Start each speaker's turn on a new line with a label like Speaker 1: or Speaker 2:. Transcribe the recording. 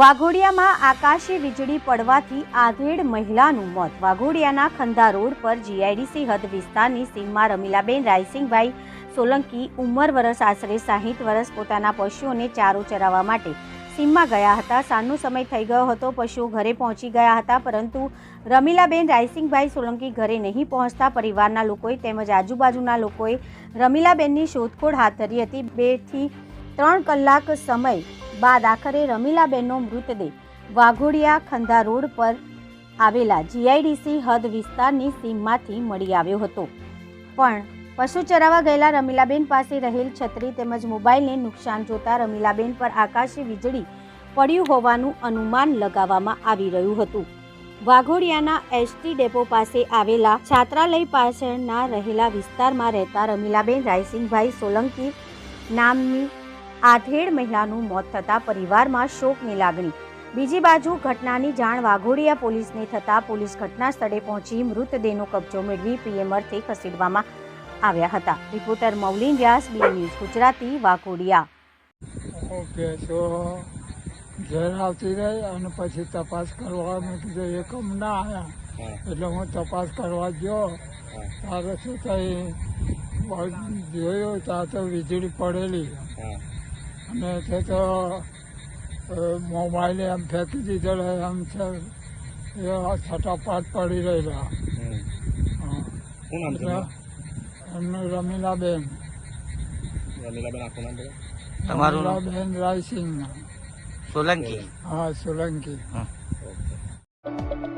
Speaker 1: વાઘોડિયામાં આકાશી વીજળી પડવાથી આધેડ મહિલાનું મોત. વાઘોડિયાના ખંધા રોડ પર જીઆઈડીસી હદ વિસ્તારની સીમમાં રમીલાબેન રાયસિંગભાઈ સોલંકી ઉંમર વરસ આશરે સાહીઠ વર્ષ પોતાના પશુઓને ચારો ચરાવવા માટે સીમમાં ગયા હતા. સાંજનો સમય થઈ ગયો હતો. પશુઓ ઘરે પહોંચી ગયા હતા, પરંતુ રમીલાબેન રાયસિંગભાઈ સોલંકી ઘરે નહીં પહોંચતા પરિવારના લોકોએ તેમજ આજુબાજુના લોકોએ રમીલાબેનની શોધખોળ હાથ ધરી હતી. બેથી ત્રણ કલાક સમય બાદ આખરે રમીલાબેનનો મૃતદેહ વાઘોડિયા ખંધા રોડ પર આવેલા જીઆઈડીસી હદ વિસ્તારની સીમમાંથી મળી આવ્યો હતો. પણ પશુ ચરાવવા ગયેલા રમીલાબેન પાસે રહેલ છત્રી તેમજ મોબાઈલને નુકસાન જોતા રમીલાબેન પર આકાશી વીજળી પડ્યું હોવાનું અનુમાન લગાવવામાં આવી રહ્યું હતું. વાઘોડિયાના એસટી ડેપો પાસે આવેલા છાત્રાલય પાછળના રહેલા વિસ્તારમાં રહેતા રમીલાબેન રાયસિંગભાઈ સોલંકી નામની આધેડ મહિલાનું મોત થતાં પરિવારમાં શોકની લાગણી. બીજી બાજુ ઘટનાની જાણ વાઘોડિયા પોલીસને થતાં પોલીસ ઘટના સ્થળે પહોંચી મૃતદેહનો કબજો મેળવી પીએમ અર્થે ખસેડવામાં આવ્યા હતા. Reporter Maulin Vyas B news Gujarati Vaghodiya.
Speaker 2: Okay તો ઘેર આવતી રહી અને પછી તપાસ કરવા મેં કીધું એકમ ના આવ્યા એટલે હું તપાસ કરવા ગયો. ત્યારે શું થઈ જોયું ત્યાં તો વીજળી પડેલી. અને તે તો મોબાઈલે એમ ફેંકી દીધેલો એમ છે એ છટાપાટ પડી રહેલા. હા. એમનું? રમીલાબેન.
Speaker 3: તમારું નામ?
Speaker 2: રમીલાબેન રાયસિંહ
Speaker 3: સોલંકી?
Speaker 2: હા સોલંકી.
Speaker 4: ઓકે.